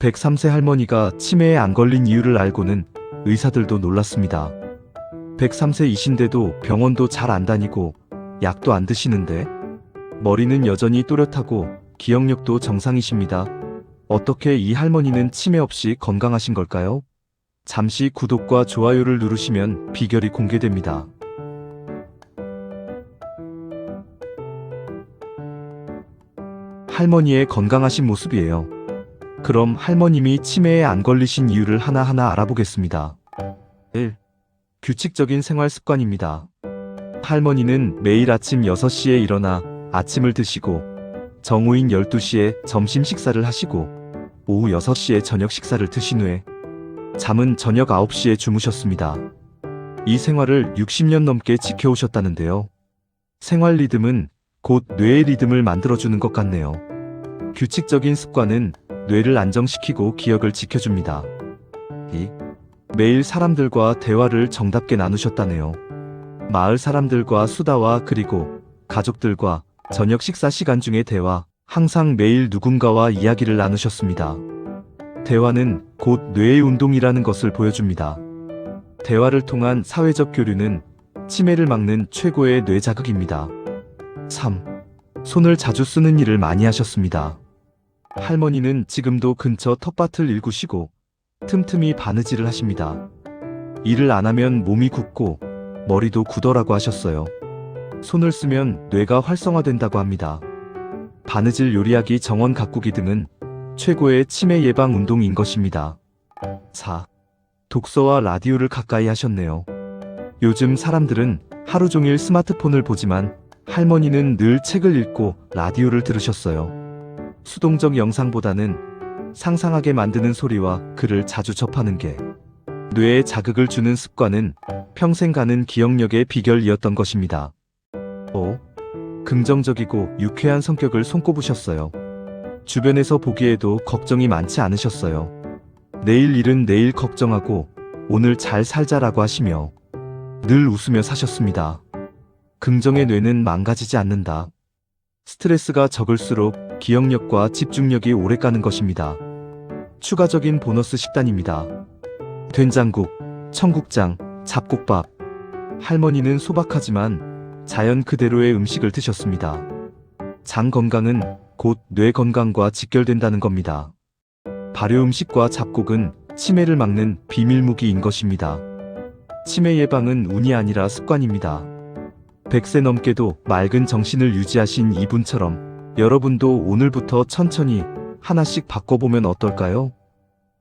103세 할머니가 치매에 안 걸린 이유를 알고는 의사들도 놀랐습니다. 103세이신데도 병원도 잘 안 다니고 약도 안 드시는데 머리는 여전히 또렷하고 기억력도 정상이십니다. 어떻게 이 할머니는 치매 없이 건강하신 걸까요? 잠시 구독과 좋아요를 누르시면 비결이 공개됩니다. 할머니의 건강하신 모습이에요. 그럼 할머님이 치매에 안 걸리신 이유를 하나하나 알아보겠습니다. 1. 규칙적인 생활 습관입니다. 할머니는 매일 아침 6시에 일어나 아침을 드시고 정오인 12시에 점심 식사를 하시고 오후 6시에 저녁 식사를 드신 후에 잠은 저녁 9시에 주무셨습니다. 이 생활을 60년 넘게 지켜오셨다는데요. 생활 리듬은 곧 뇌의 리듬을 만들어주는 것 같네요. 규칙적인 습관은 뇌를 안정시키고 기억을 지켜줍니다. 2. 매일 사람들과 대화를 정답게 나누셨다네요. 마을 사람들과 수다와 그리고 가족들과 저녁 식사 시간 중의 대화, 항상 매일 누군가와 이야기를 나누셨습니다. 대화는 곧 뇌의 운동이라는 것을 보여줍니다. 대화를 통한 사회적 교류는 치매를 막는 최고의 뇌 자극입니다. 3. 손을 자주 쓰는 일을 많이 하셨습니다. 할머니는 지금도 근처 텃밭을 일구시고 틈틈이 바느질을 하십니다. 일을 안 하면 몸이 굳고 머리도 굳어라고 하셨어요. 손을 쓰면 뇌가 활성화된다고 합니다. 바느질 요리하기 정원 가꾸기 등은 최고의 치매 예방 운동인 것입니다. 4. 독서와 라디오를 가까이 하셨네요. 요즘 사람들은 하루 종일 스마트폰을 보지만 할머니는 늘 책을 읽고 라디오를 들으셨어요. 수동적 영상보다는 상상하게 만드는 소리와 글을 자주 접하는 게 뇌에 자극을 주는 습관은 평생 가는 기억력의 비결이었던 것입니다. 5. 긍정적이고 유쾌한 성격을 손꼽으셨어요. 주변에서 보기에도 걱정이 많지 않으셨어요. 내일 일은 내일 걱정하고 오늘 잘 살자라고 하시며 늘 웃으며 사셨습니다. 긍정의 뇌는 망가지지 않는다. 스트레스가 적을수록 기억력과 집중력이 오래 가는 것입니다. 추가적인 보너스 식단입니다. 된장국, 청국장, 잡곡밥. 할머니는 소박하지만 자연 그대로의 음식을 드셨습니다. 장 건강은 곧 뇌 건강과 직결된다는 겁니다. 발효 음식과 잡곡은 치매를 막는 비밀 무기인 것입니다. 치매 예방은 운이 아니라 습관입니다. 100세 넘게도 맑은 정신을 유지하신 이분처럼 여러분도 오늘부터 천천히 하나씩 바꿔보면 어떨까요?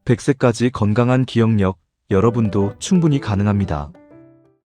100세까지 건강한 기억력, 여러분도 충분히 가능합니다.